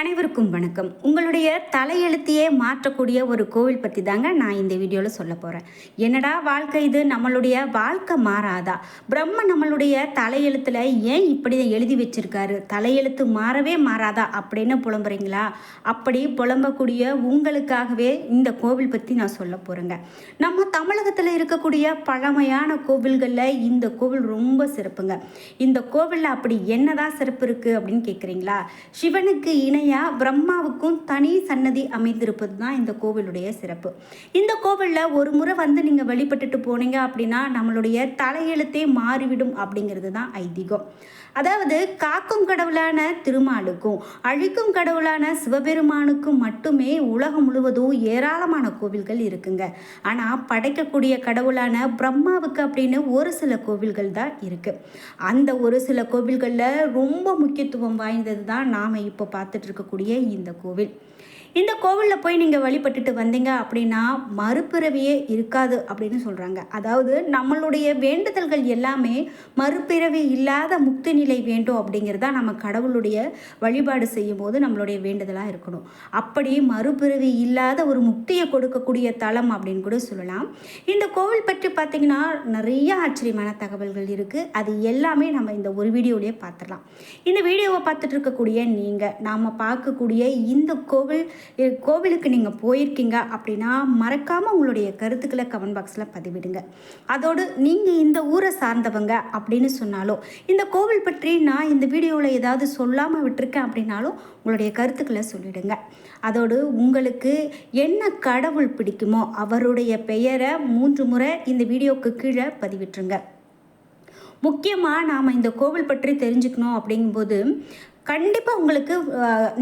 அனைவருக்கும் வணக்கம். உங்களுடைய தலையெழுத்தையே மாற்றக்கூடிய ஒரு கோவில் பற்றி தாங்க நான் இந்த வீடியோவில் சொல்ல போகிறேன் என்னடா வாழ்க்கை இது? நம்மளுடைய வாழ்க்கை மாறாதா? பிரம்ம நம்மளுடைய தலையெழுத்தில் ஏன் இப்படி எழுதி வச்சிருக்காரு? தலையெழுத்து மாறவே மாறாதா அப்படின்னு புலம்புறீங்களா? அப்படி புலம்பக்கூடிய உங்களுக்காகவே இந்த கோவில் பற்றி நான் சொல்ல போகிறேங்க நம்ம தமிழகத்தில் இருக்கக்கூடிய பழமையான கோவில்களில் இந்த கோவில் ரொம்ப சிறப்புங்க. இந்த கோவிலில் அப்படி என்னதான் சிறப்பு இருக்குது அப்படின்னு கேட்குறீங்களா சிவனுக்கு இணை இணையாக பிரம்மாவுக்கும் தனி சன்னதி அமைந்திருப்பது தான் இந்த கோவிலுடைய சிறப்பு. இந்த கோவிலில் ஒரு முறை வந்து நீங்கள் வழிபட்டுட்டு போனீங்க அப்படின்னா நம்மளுடைய தலையெழுத்தே மாறிவிடும் அப்படிங்கிறது தான் ஐதீகம். அதாவது காக்கும் கடவுளான திருமாலுக்கும் அழிக்கும் கடவுளான சிவபெருமானுக்கும் மட்டுமே உலகம் முழுவதும் ஏராளமான கோவில்கள் இருக்குங்க. ஆனால் படைக்கக்கூடிய கடவுளான பிரம்மாவுக்கு அப்படின்னு ஒரு சில கோவில்கள் தான் இருக்குது அந்த ஒரு சில கோவில்களில் ரொம்ப முக்கியத்துவம் வாய்ந்தது தான் நாம் இப்போ பார்த்துட்டு இருக்கக்கூடிய இந்த கோவில். இந்த கோவிலில் போய் நீங்கள் வழிபட்டுட்டு வந்தீங்க அப்படின்னா மறுபிறவியே இருக்காது அப்படின்னு சொல்கிறாங்க அதாவது நம்மளுடைய வேண்டுதல்கள் எல்லாமே மறுபிறவி இல்லாத முக்தி நிலை வேண்டும் அப்படிங்கிறதா நம்ம கடவுளுடைய வழிபாடு செய்யும் போது நம்மளுடைய வேண்டுதலாக இருக்கணும். அப்படி மறுபிறவி இல்லாத ஒரு முக்தியை கொடுக்கக்கூடிய தலம் அப்படின்னு கூட சொல்லலாம். இந்த கோவில் பற்றி பார்த்தீங்கன்னா நிறைய ஆச்சரியமான தகவல்கள் இருக்குது அது எல்லாமே நம்ம இந்த ஒரு வீடியோலேயே பார்த்துடலாம். இந்த வீடியோவை பார்த்துட்டு இருக்கக்கூடிய நீங்கள் நாம் பார்க்கக்கூடிய இந்த கோவில் கோவிலுக்கு நீங்கள் போயிருக்கீங்க அப்படின்னா மறக்காமல் உங்களுடைய கருத்துக்களை கமெண்ட் பாக்ஸில் பதிவிடுங்க. அதோடு நீங்கள் இந்த ஊரை சார்ந்தவங்க அப்படின்னு சொன்னாலும் இந்த கோவில் பற்றி நான் இந்த வீடியோவில் ஏதாவது சொல்லாமல் விட்டிருக்கேன் அப்படின்னாலும் உங்களுடைய கருத்துக்களை சொல்லிடுங்க. அதோடு உங்களுக்கு என்ன கடவுள் பிடிக்குமோ அவருடைய பெயரை மூன்று முறை இந்த வீடியோவுக்கு கீழே பதிவிட்டுருங்க. முக்கியமாக நாம் இந்த கோவில் பற்றி தெரிஞ்சுக்கணும் அப்படிங்கும்போது கண்டிப்பாக உங்களுக்கு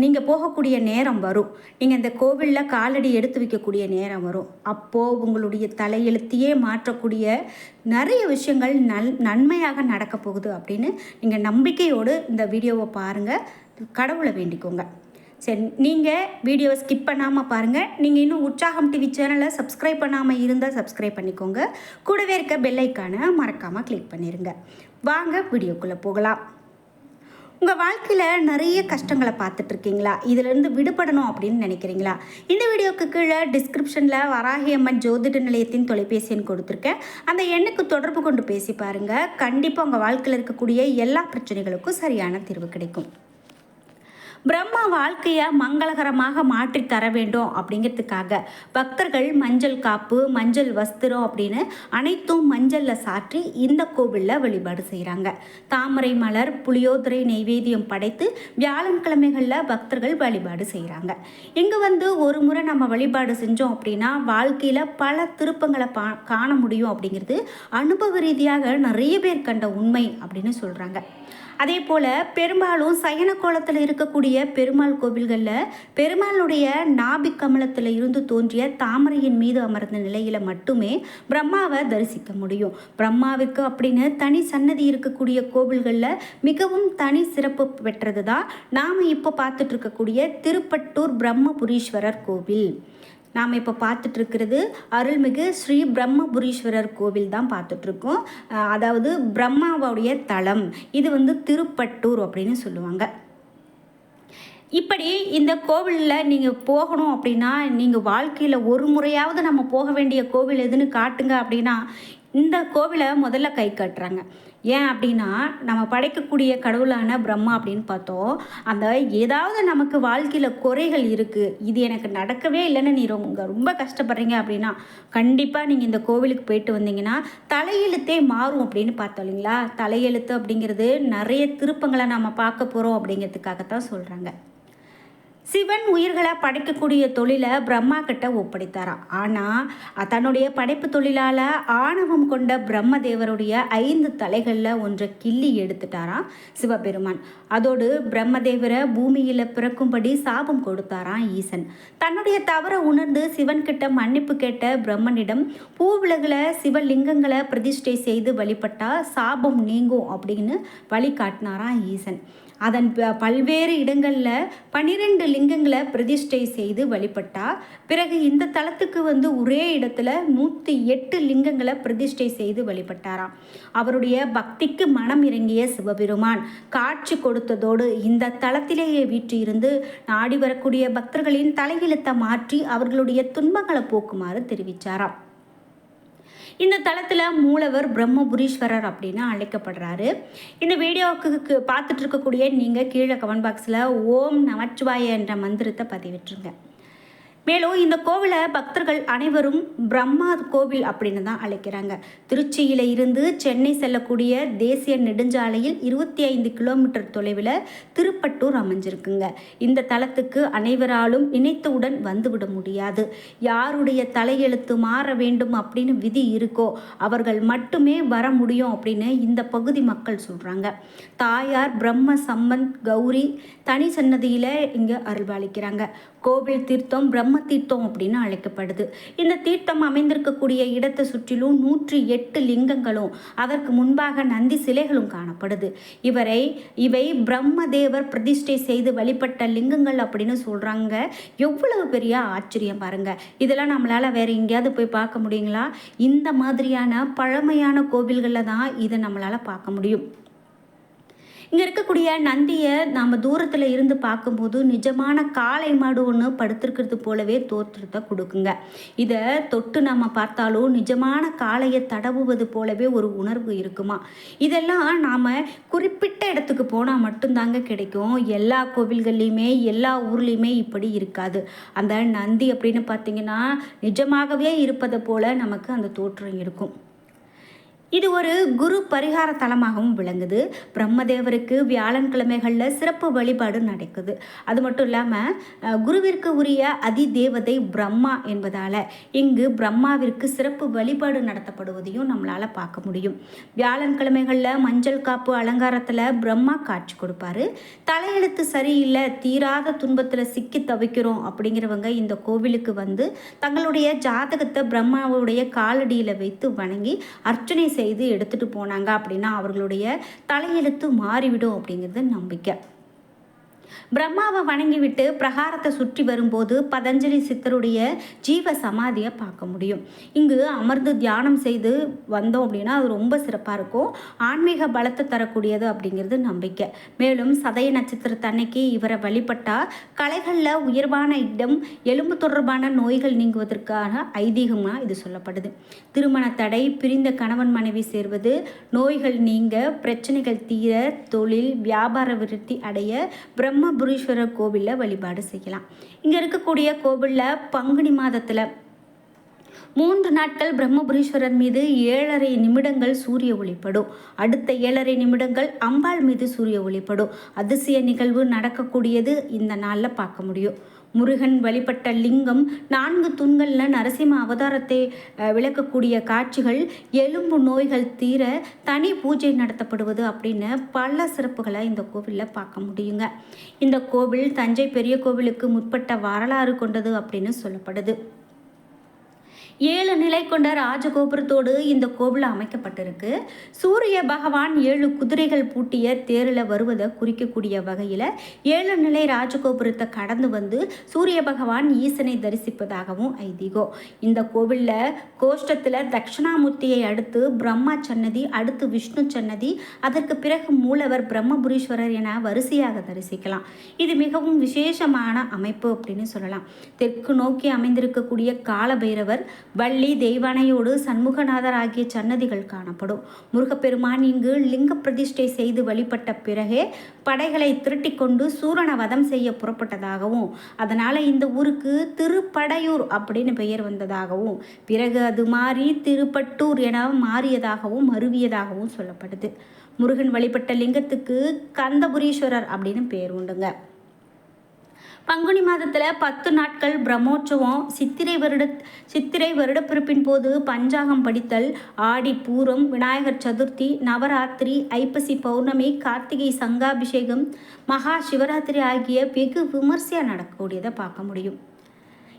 நீங்கள் போகக்கூடிய நேரம் வரும். நீங்கள் இந்த கோவிலில் காலடி எடுத்து வைக்கக்கூடிய நேரம் வரும். அப்போது உங்களுடைய தலையெழுத்தையே மாற்றக்கூடிய நிறைய விஷயங்கள் நல் நன்மையாக நடக்க போகுது அப்படின்னு நீங்கள் நம்பிக்கையோடு இந்த வீடியோவை பாருங்கள் கடவுளை வேண்டிக்கோங்க. சரி நீங்கள் வீடியோவை ஸ்கிப் பண்ணாமல் பாருங்கள் நீங்கள் இன்னும் உற்சாகம் டிவி சேனலை சப்ஸ்கிரைப் பண்ணாமல் இருந்தால் சப்ஸ்கிரைப் பண்ணிக்கோங்க. கூடவே இருக்க பெல்லைக்கானை மறக்காமல் கிளிக் பண்ணிடுங்க வாங்க வீடியோக்குள்ளே போகலாம். உங்கள் வாழ்க்கையில் நிறைய கஷ்டங்களை பார்த்துட்ருக்கீங்களா இதிலிருந்து விடுபடணும் அப்படின்னு நினைக்கிறீங்களா? இந்த வீடியோக்கு கீழே டிஸ்கிரிப்ஷனில் வராகியம்மன் ஜோதிட நிலையத்தின் தொலைபேசி எண் கொடுத்துருக்கேன். அந்த எண்ணுக்கு தொடர்பு கொண்டு பேசி பாருங்கள் கண்டிப்பாக உங்கள் வாழ்க்கையில் இருக்கக்கூடிய எல்லா பிரச்சனைகளுக்கும் சரியான தீர்வு கிடைக்கும். பிரம்மா வாழ்க்கையை மங்களகரமாக மாற்றி தர வேண்டும் அப்படிங்கிறதுக்காக. பக்தர்கள் மஞ்சள் காப்பு மஞ்சள் வஸ்திரம் அப்படின்னு அனைத்தும் மஞ்சளில் சாற்றி இந்த கோவிலில் வழிபாடு செய்கிறாங்க தாமரை மலர் புளியோதரை நெய்வேத்தியம் படைத்து வியாழன்கிழமைகளில் பக்தர்கள் வழிபாடு செய்கிறாங்க இங்கே வந்து ஒரு முறை நம்ம வழிபாடு செஞ்சோம் அப்படின்னா வாழ்க்கையில் பல திருப்பங்களை பா காண முடியும் அப்படிங்கிறது அனுபவ ரீதியாக நிறைய பேர் கண்ட உண்மை அப்படின்னு சொல்கிறாங்க அதே போல் பெரும்பாலும் சயன கோலத்தில் இருக்கக்கூடிய பெருமாள் கோவில்களில் பெருமாளுடைய நாபிக் கமலத்தில் இருந்து தோன்றிய தாமரையின் மீது அமர்ந்த நிலையில் மட்டுமே பிரம்மாவை தரிசிக்க முடியும். பிரம்மாவிற்கு அப்படின்னு தனி சன்னதி இருக்கக்கூடிய கோவில்களில் மிகவும் தனி சிறப்பு பெற்றது தான் நாம் இப்போ பார்த்துட்டு இருக்கக்கூடிய திருப்பட்டூர் பிரம்மபுரீஸ்வரர் கோவில். நாம் இப்போ பார்த்துட்ருக்கிறது அருள்மிகு ஸ்ரீ பிரம்மபுரீஸ்வரர் கோவில் தான் பார்த்துட்ருக்கோம் அதாவது பிரம்மாவுடைய தலம். இது வந்து திருப்பட்டூர் அப்படின்னு சொல்லுவாங்க. இப்படி இந்த கோவிலில் நீங்கள் போகணும் அப்படின்னா நீங்கள் வாழ்க்கையில் ஒரு முறையாவது நம்ம போக வேண்டிய கோவில் எதுன்னு காட்டுங்க அப்படின்னா இந்த கோவிலை முதல்ல கை காட்டுறாங்க. ஏன் அப்படின்னா நம்ம படைக்கக்கூடிய கடவுளான பிரம்மா அப்படின்னு பார்த்தோம். அந்த ஏதாவது நமக்கு வாழ்க்கையில் குறைகள் இருக்குது இது எனக்கு நடக்கவே இல்லைன்னு நீ ரொம்ப ரொம்ப கஷ்டப்படுறீங்க அப்படின்னா கண்டிப்பாக நீங்கள் இந்த கோவிலுக்கு போயிட்டு வந்தீங்கன்னா தலையெழுத்தே மாறும் அப்படின்னு பார்த்தோம் இல்லைங்களா? தலையெழுத்து அப்படிங்கிறது நிறைய திருப்பங்களை நம்ம பார்க்க போகிறோம் அப்படிங்கிறதுக்காகத்தான் சொல்கிறாங்க சிவன் உயிர்களை படைக்கக்கூடிய தொழிலை பிரம்மா கிட்ட ஒப்படைத்தாராம் ஆனால் தன்னுடைய படைப்பு தொழிலால் ஆணவம் கொண்ட பிரம்மதேவருடைய ஐந்து தலைகளில் ஒன்றை கிள்ளி எடுத்துட்டாராம் சிவபெருமான். அதோடு பிரம்மதேவரை பூமியில் பிறக்கும்படி சாபம் கொடுத்தாராம் ஈசன். தன்னுடைய தவறை உணர்ந்து சிவன் கிட்ட மன்னிப்பு கேட்ட பிரம்மனிடம் பூவிலகில் சிவலிங்கங்களை பிரதிஷ்டை செய்து வழிபட்டால் சாபம் நீங்கும் அப்படின்னு வழிகாட்டினாராம் ஈசன். அதன் பல்வேறு இடங்களில் பனிரெண்டு லிங்கங்களை பிரதிஷ்டை செய்து வழிபட்டார் பிறகு இந்த தலத்துக்கு வந்து ஒரே இடத்துல நூற்றி எட்டு லிங்கங்களை பிரதிஷ்டை செய்து வழிபட்டாராம். அவருடைய பக்திக்கு மனம் இறங்கிய சிவபெருமான் காட்சி கொடுத்ததோடு இந்த தளத்திலேயே வீற்றிருந்து நாடி வரக்கூடிய பக்தர்களின் தலையெழுத்தை மாற்றி அவர்களுடைய துன்பங்களை போக்குமாறு தெரிவித்தாராம் இந்த தளத்தில் மூலவர் பிரம்மபுரீஸ்வரர் அப்படின்னு அழைக்கப்படுறாரு. இந்த வீடியோவுக்கு பார்த்துட்டு இருக்கக்கூடிய நீங்கள் கீழே கமெண்ட் பாக்ஸில் ஓம் நமச்சிவாய என்ற மந்திரத்தை பதிவிட்டுருங்க. மேலும் இந்த கோவிலை பக்தர்கள் அனைவரும் பிரம்மா கோவில் அப்படின்னு தான் அழைக்கிறாங்க. திருச்சியில் இருந்து சென்னை செல்லக்கூடிய தேசிய நெடுஞ்சாலையில் இருபத்தி ஐந்து கிலோமீட்டர் தொலைவில் திருப்பட்டூர் அமைஞ்சிருக்குங்க. இந்த தலத்துக்கு அனைவராலும் இணைத்தவுடன் வந்துவிட முடியாது. யாருடைய தலையெழுத்து மாற வேண்டும் அப்படின்னு விதி இருக்கோ அவர்கள் மட்டுமே வர முடியும் அப்படின்னு இந்த பகுதி மக்கள் சொல்கிறாங்க தாயார் பிரம்ம சம்பந்த் கௌரி தனி சன்னதியில் இங்கே அருள்வாளிக்கிறாங்க. கோவில் தீர்த்தம் பிரம்ம தீர்த்தம் அப்படின்னு அழைக்கப்படுது. இந்த தீர்த்தம் அமைந்திருக்கக்கூடிய இடத்தை சுற்றிலும் நூற்றி எட்டு லிங்கங்களும் அதற்கு முன்பாக நந்தி சிலைகளும் காணப்படுது. இவரை இவை பிரம்மதேவர் பிரதிஷ்டை செய்து வழிபட்ட லிங்கங்கள் அப்படின்னு சொல்கிறாங்க எவ்வளவு பெரிய ஆச்சரியம் பாருங்க. இதெல்லாம் நம்மளால் வேற எங்கேயாவது போய் பார்க்க முடியுங்களா? இந்த மாதிரியான பழமையான கோவில்களில் தான் இதை நம்மளால் பார்க்க முடியும். இங்கே இருக்கக்கூடிய நந்தியை நாம் தூரத்தில் இருந்து பார்க்கும்போது நிஜமான காளை மாடு ஒன்று படுத்திருக்கிறது போலவே தோற்றத்தை கொடுக்குங்க. இதை தொட்டு நம்ம பார்த்தாலும் நிஜமான காளையை தடவுவது போலவே ஒரு உணர்வு இருக்குமா? இதெல்லாம் நாம் குறிப்பிட்ட இடத்துக்கு போனால் மட்டும்தாங்க கிடைக்கும். எல்லா கோவில்கள்லேயுமே எல்லா ஊர்லேயுமே இப்படி இருக்காது. அந்த நந்தி அப்படின்னு பார்த்தீங்கன்னா நிஜமாகவே இருப்பதை போல நமக்கு அந்த தோற்றம் இருக்கும். இது ஒரு குரு பரிகார தலமாகவும் விளங்குது. பிரம்மதேவருக்கு வியாழன்கிழமைகளில் சிறப்பு வழிபாடு நடக்குது. அது மட்டும் இல்லாமல் குருவிற்கு உரிய அதி தேவதை பிரம்மா என்பதால் இங்கு பிரம்மாவிற்கு சிறப்பு வழிபாடு நடத்தப்படுவதையும் நம்மளால் பார்க்க முடியும். வியாழன்கிழமைகளில் மஞ்சள் காப்பு அலங்காரத்தில் பிரம்மா காட்சி கொடுப்பாரு. தலையெழுத்து சரியில்லை தீராத துன்பத்தில் சிக்கி தவிக்கிறோம் அப்படிங்கிறவங்க இந்த கோவிலுக்கு வந்து தங்களுடைய ஜாதகத்தை பிரம்மாவுடைய காலடியில் வைத்து வணங்கி அர்ச்சனை செய்து எடுத்துகிட்டு போனாங்க அப்படின்னா அவர்களுடைய தலையெழுத்து மாறிவிடும் அப்படிங்கிறது நம்பிக்கை. பிரம்மாவை வணங்கிவிட்டு பிரகாரத்தை சுற்றி வரும்போது பதஞ்சலி சித்தருடைய ஜீவ சமாதியை பார்க்க முடியும். இங்கு அமர்ந்து தியானம் செய்து வந்தோம் அப்படின்னா அது ரொம்ப சிறப்பாக இருக்கும். ஆன்மீக பலத்தை தரக்கூடியது அப்படிங்கிறது நம்பிக்கை. மேலும் சதய நட்சத்திரத்தன்னைக்கு இவரை வழிபட்டால் கலைகளில் உயர்வான இடம் எலும்பு தொடர்பான நோய்கள் நீங்குவதற்கான ஐதீகமாக இது சொல்லப்படுது. திருமண தடை பிரிந்த கணவன் மனைவி சேர்வது நோய்கள் நீங்க பிரச்சனைகள் தீர தொழில் வியாபார விருத்தி அடைய பிரம்ம பிரம்மபுரீஸ்வரர் கோவிலில் வழிபாடு செய்யலாம். இங்கே இருக்கக்கூடிய கோவிலில் பங்குனி மாதத்தில் மூன்று நாட்கள் பிரம்மபுரீஸ்வரர் மீது ஏழரை நிமிடங்கள் சூரிய ஒளிப்படும். அடுத்த ஏழரை நிமிடங்கள் அம்பாள் மீது சூரிய ஒளிப்படும். அதிசய நிகழ்வு நடக்கக்கூடியது இந்த நாளில் பார்க்க முடியும். முருகன் வழிபட்ட லிங்கம் நான்கு தூண்களில் நரசிம்ம அவதாரத்தை விளக்கக்கூடிய காட்சிகள் எலும்பு நோய்கள் தீர தனி பூஜை நடத்தப்படுவது அப்படின்னு பல சிறப்புகளை இந்த கோவிலில் பார்க்க முடியுங்க. இந்த கோவில் தஞ்சை பெரிய கோவிலுக்கு முற்பட்ட வரலாறு கொண்டது அப்படின்னு சொல்லப்படுது. ஏழு நிலை கொண்ட ராஜகோபுரத்தோடு இந்த கோவில் அமைக்கப்பட்டிருக்கு. சூரிய பகவான் ஏழு குதிரைகள் பூட்டிய தேரில் வருவதை குறிக்கக்கூடிய வகையில் ஏழு நிலை ராஜகோபுரத்தை கடந்து வந்து சூரிய பகவான் ஈசனை தரிசிப்பதாகவும் ஐதீகம் இந்த கோவிலில் கோஷ்டத்தில் தட்சிணாமூர்த்தியை அடுத்து பிரம்மா சன்னதி அடுத்து விஷ்ணு சன்னதி அதற்கு பிறகு மூலவர் பிரம்மபுரீஸ்வரர் என வரிசையாக தரிசிக்கலாம். இது மிகவும் விசேஷமான அமைப்பு அப்படின்னு சொல்லலாம். தெற்கு நோக்கி அமைந்திருக்கக்கூடிய காலபைரவர் வள்ளி தெய்வானையோடு சண்முகநாதர் ஆகிய சன்னதிகள் காணப்படும். முருகப்பெருமான் இங்கு லிங்க பிரதிஷ்டை செய்து வழிபட்ட பிறகே படைகளை திரட்டி கொண்டு சூரனை வதம் செய்ய புறப்பட்டதாகவும் அதனால் இந்த ஊருக்கு திருப்படையூர் அப்படின்னு பெயர் வந்ததாகவும் பிறகு அது மாறி திருப்பட்டூர் என மாறியதாகவும் மருவியதாகவும் சொல்லப்படுது. முருகன் வழிபட்ட லிங்கத்துக்கு கந்தபுரீஸ்வரர் அப்படின்னு பேர் உண்டுங்க. பங்குனி மாதத்தில் பத்து நாட்கள் பிரம்மோற்சவம் சித்திரை வருட சித்திரை வருடப்பிறப்பின் போது பஞ்சாகம் படித்தல் ஆடி பூரம் விநாயகர் சதுர்த்தி நவராத்திரி ஐப்பசி பௌர்ணமி கார்த்திகை சங்காபிஷேகம் மகா சிவராத்திரி ஆகிய வெகு விமர்சையாக நடக்கக்கூடியதை பார்க்க முடியும்.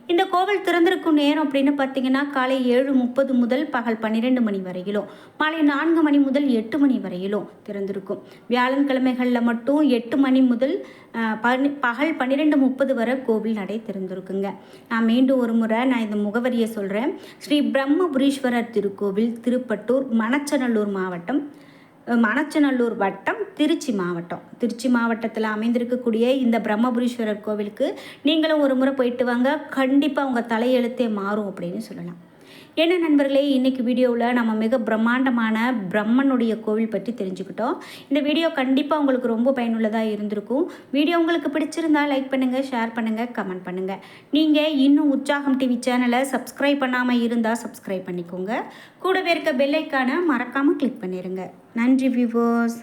இந்த கோவில் திறந்திருக்கும் நேரம் அப்படின்னு பார்த்தீங்கன்னா காலை ஏழு முப்பது முதல் பகல் பன்னிரெண்டு மணி வரையிலும் மாலை நான்கு மணி முதல் எட்டு மணி வரையிலும் திறந்திருக்கும். வியாழன்கிழமைகளில் மட்டும் எட்டு மணி முதல் பனி பகல் பன்னிரெண்டு முப்பது வரை கோவில் நடை திறந்திருக்குங்க. நான் மீண்டும் ஒரு முறை நான் இந்த முகவரியை சொல்கிறேன் ஸ்ரீ பிரம்மபுரீஸ்வரர் திருக்கோவில் திருப்பட்டூர் மணச்சநல்லூர் மாவட்டம் மணச்சநல்லூர் வட்டம் திருச்சி மாவட்டம். திருச்சி மாவட்டத்தில் அமைந்திருக்கக்கூடிய இந்த பிரம்மபுரீஸ்வரர் கோவிலுக்கு நீங்களும் ஒரு முறை போயிட்டு வாங்க. கண்டிப்பாக உங்கள் தலையெழுத்தே மாறும் அப்படின்னு சொல்லலாம். என்ன நண்பர்களே இன்றைக்கி வீடியோவில் நம்ம மிக பிரம்மாண்டமான பிரம்மனுடைய கோவில் பற்றி தெரிஞ்சுக்கிட்டோம். இந்த வீடியோ கண்டிப்பாக உங்களுக்கு ரொம்ப பயனுள்ளதாக இருந்திருக்கும். வீடியோ உங்களுக்கு பிடிச்சிருந்தா லைக் பண்ணுங்கள் ஷேர் பண்ணுங்கள் கமெண்ட் பண்ணுங்கள் நீங்கள் இன்னும் உற்சாகம் டிவி சேனலை சப்ஸ்கிரைப் பண்ணாமல் இருந்தால் சப்ஸ்கிரைப் பண்ணிக்கோங்க. கூடவே இருக்க பெல்லைக்கான மறக்காமல் கிளிக் பண்ணிடுங்க நன்றி வியூவர்ஸ்